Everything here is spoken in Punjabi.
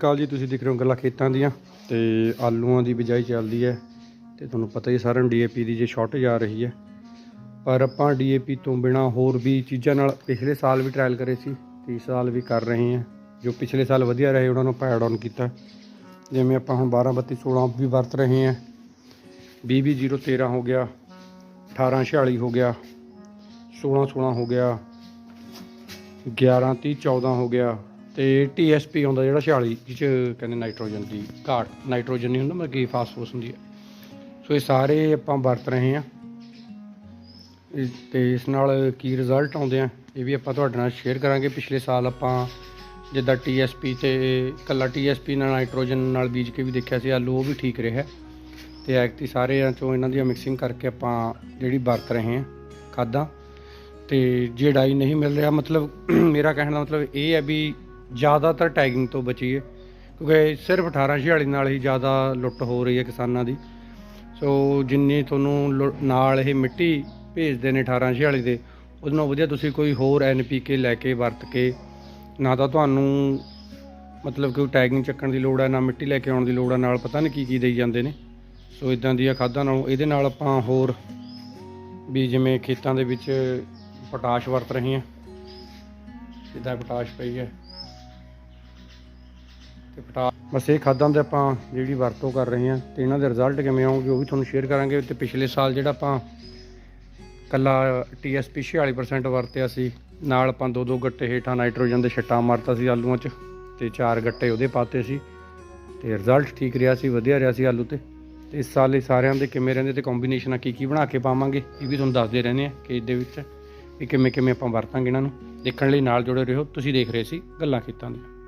ਕਾਲ ਜੀ, ਤੁਸੀਂ ਦੇਖ ਰਹੇ ਹੋ ਗੱਲਾਂ ਖੇਤਾਂ ਦੀਆਂ ਤੇ ਆਲੂਆਂ ਦੀ ਬਿਜਾਈ ਚੱਲਦੀ ਹੈ ਤੇ ਤੁਹਾਨੂੰ ਪਤਾ ਹੀ ਸਾਰਿਆਂ ਨੂੰ ਡੀਏਪੀ ਦੀ ਜੇ ਸ਼ਾਰਟੇਜ ਆ ਰਹੀ ਹੈ। ਪਰ ਆਪਾਂ ਡੀਏਪੀ ਤੋਂ ਬਿਨਾ ਹੋਰ ਵੀ ਚੀਜ਼ਾਂ ਨਾਲ ਪਿਛਲੇ ਸਾਲ ਵੀ ਟਰਾਇਲ ਕਰੇ ਸੀ ਤੇ ਇਸ ਸਾਲ ਵੀ ਕਰ ਰਹੇ ਹਾਂ। ਜੋ ਪਿਛਲੇ ਸਾਲ ਵਧੀਆ ਰਹੇ, ਉਹਨਾਂ ਨੂੰ ਆਪਾਂ ਐਡ ਆਨ ਕੀਤਾ। ਜਿਵੇਂ ਆਪਾਂ ਹੁਣ 12 32 16 ਵੀ ਵਰਤ ਰਹੇ ਹਾਂ। 20 20 013 ਹੋ ਗਿਆ 18 46 ਹੋ ਗਿਆ 16 16 ਹੋ ਗਿਆ 11 30 14 ਹੋ ਗਿਆ। ਤੇ TSP ਆਉਂਦਾ ਜਿਹੜਾ 46 ਜਿਹ ਚ ਕਹਿੰਦੇ ਨਾਈਟ੍ਰੋਜਨ ਦੀ ਘਾਟ ਨਾਈਟ੍ਰੋਜਨ ਨਹੀਂ ਹੁੰਦਾ, ਮਤਲਬ ਕਿ ਫਾਸਫੋਰਸ ਹੁੰਦੀ ਹੈ। ਸੋ ਇਹ ਸਾਰੇ ਆਪਾਂ ਵਰਤ ਰਹੇ ਹਾਂ। ਇਸ- ਤੇ ਇਸ ਨਾਲ ਕੀ ਰਿਜ਼ਲਟ ਆਉਂਦੇ ਆ, ਇਹ ਵੀ ਆਪਾਂ ਤੁਹਾਡੇ ਨਾਲ ਸ਼ੇਅਰ ਕਰਾਂਗੇ। ਪਿਛਲੇ ਸਾਲ ਆਪਾਂ ਜਿੱਦਾਂ TSP ਤੇ ਕੱਲਾ TSP ਨਾਲ ਨਾਈਟ੍ਰੋਜਨ ਨਾਲ ਬੀਜ ਕੇ ਵੀ ਦੇਖਿਆ ਸੀ, ਆਲੂ ਉਹ ਵੀ ਠੀਕ ਰਿਹਾ। ਤੇ ਐਕਟੀ ਸਾਰਿਆਂ ਚੋਂ ਇਹਨਾਂ ਦੀ ਮਿਕਸਿੰਗ ਕਰਕੇ ਆਪਾਂ ਜਿਹੜੀ ਵਰਤ ਰਹੇ ਹਾਂ ਖਾਦਾਂ, ਤੇ ਜੇ ਡਾਈ ਨਹੀਂ ਮਿਲ ਰਿਹਾ, ਮਤਲਬ ਮੇਰਾ ਕਹਿਣ ਦਾ ਮਤਲਬ ਇਹ ਹੈ ਵੀ ਜ਼ਿਆਦਾਤਰ ਟੈਗਿੰਗ ਤੋਂ ਬਚੀਏ, ਕਿਉਂਕਿ ਸਿਰਫ 1846 ਨਾਲ ਹੀ ਜ਼ਿਆਦਾ ਲੁੱਟ ਹੋ ਰਹੀ ਹੈ ਕਿਸਾਨਾਂ ਦੀ। ਸੋ ਜਿੰਨੀ ਤੁਹਾਨੂੰ ਲੁ- ਨਾਲ ਇਹ ਮਿੱਟੀ ਭੇਜਦੇ ਨੇ 1846 ਦੇ, ਉਹਦੇ ਨਾਲ ਵਧੀਆ ਤੁਸੀਂ ਕੋਈ ਹੋਰ ਐਨਪੀਕੇ ਲੈ ਕੇ ਵਰਤ ਕੇ, ਨਾ ਤਾਂ ਤੁਹਾਨੂੰ ਮਤਲਬ ਕਿ ਟੈਗਿੰਗ ਚੱਕਣ ਦੀ ਲੋੜ ਹੈ, ਨਾ ਮਿੱਟੀ ਲੈ ਕੇ ਆਉਣ ਦੀ ਲੋੜ ਹੈ, ਨਾਲ ਪਤਾ ਨਹੀਂ ਕੀ ਕੀ ਦੇਈ ਜਾਂਦੇ ਨੇ। ਸੋ ਇਦਾਂ ਦੀਆਂ ਖਾਦਾਂ ਨਾਲੋਂ ਇਹਦੇ ਨਾਲ ਆਪਾਂ ਹੋਰ ਵੀ ਜਿਵੇਂ ਖੇਤਾਂ ਦੇ ਵਿੱਚ ਪੋਟਾਸ਼ ਵਰਤ ਰਹੇ ਹਾਂ। ਜਿੱਦਾਂ ਪੋਟਾਸ਼ ਪਈ ਹੈ? ਤੇ ਪਟਾ ਬਸ ਇਹ ਖਾਦਾਂ ਦੇ ਆਪਾਂ ਜਿਹੜੀ ਵਰਤੋਂ ਕਰ ਰਹੇ ਹਾਂ ਤੇ ਇਹਨਾਂ ਦੇ ਰਿਜ਼ਲਟ ਕਿਵੇਂ ਆਉਣਗੇ ਉਹ ਵੀ ਤੁਹਾਨੂੰ ਸ਼ੇਅਰ ਕਰਾਂਗੇ। ਤੇ ਪਿਛਲੇ ਸਾਲ ਜਿਹੜਾ ਆਪਾਂ ਕੱਲਾ TSP 46% ਵਰਤਿਆ ਸੀ, ਨਾਲ ਆਪਾਂ ਦੋ ਦੋ ਗੱਟੇ ਹੇਠਾਂ ਨਾਈਟ੍ਰੋਜਨ ਦੇ ਛੱਟਾ ਮਾਰਤਾ ਸੀ ਆਲੂਆਂ 'ਚ ਤੇ ਚਾਰ ਗੱਟੇ ਉਹਦੇ ਪਾਤੇ ਸੀ ਤੇ ਰਿਜ਼ਲਟ ਠੀਕ ਰਿਹਾ ਸੀ, ਵਧੀਆ ਰਿਹਾ ਸੀ ਆਲੂ ਤੇ। ਤੇ ਇਸ ਸਾਲ ਇਹ ਸਾਰਿਆਂ ਦੇ ਕਿਵੇਂ ਰਹਿੰਦੇ ਤੇ ਕੰਬੀਨੇਸ਼ਨਾਂ ਕੀ ਕੀ ਬਣਾ ਕੇ ਪਾਵਾਂਗੇ, ਇਹ ਵੀ ਤੁਹਾਨੂੰ ਦੱਸਦੇ ਰਹਿੰਦੇ ਆ ਕਿ ਇਹਦੇ ਵਿੱਚ ਵੀ ਕਿਵੇਂ ਕਿਵੇਂ ਆਪਾਂ ਵਰਤਾਂਗੇ ਇਹਨਾਂ ਨੂੰ। ਦੇਖਣ ਲਈ ਨਾਲ ਜੁੜੇ ਰਹੋ, ਤੁਸੀਂ ਦੇਖ ਰਹੇ ਸੀ ਗੱਲਾਂ ਖੇਤਾਂ ਦੀਆਂ।